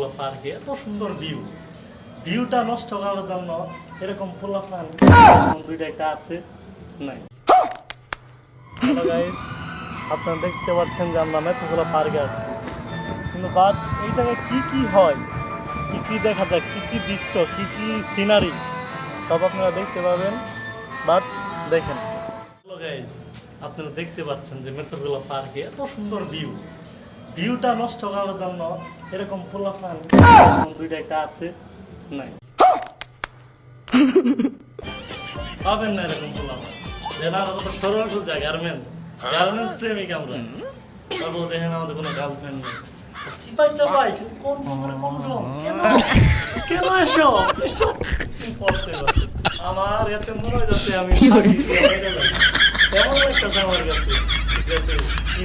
মেট্রোগুলো পার্কে এত সুন্দর ভিউ ভিউটা নষ্ট করার জন্য এরকম পোলাপান দুইটা একটা আছে। নাই। আপনারা দেখতে পাচ্ছেন যে আমরা মেট্রোগুলো পার্কে আসছি। কিন্তু বাদ এই জায়গায় কি কি হয়? কি কি দেখা যায়? কি কি দৃশ্য? কি কি সিনারি সব আপনারা দেখতে পাবেন। বাট দেখেন। আপনারা দেখতে পাচ্ছেন যে মেট্রোগুলো পার্কে এত সুন্দর ভিউ ভিউটা নষ্ট করার জন্য এরকম পোলাপান দুইটা একটা আছে নাই। পাবেন না এরকম পোলাপান। যেন আমরা কত সরল সোজা গার্মেন্টস। গার্মেন্টস প্রেমিক আমরা। তারপর দেখেন আমাদের কোনো গার্লফ্রেন্ড নেই। চিপাই চাপাই কোন কেন কেন এসব এসব আমার কাছে মনে আমি যাব। এমন লাগতেছে আমার কাছে? ঠিক আছে কি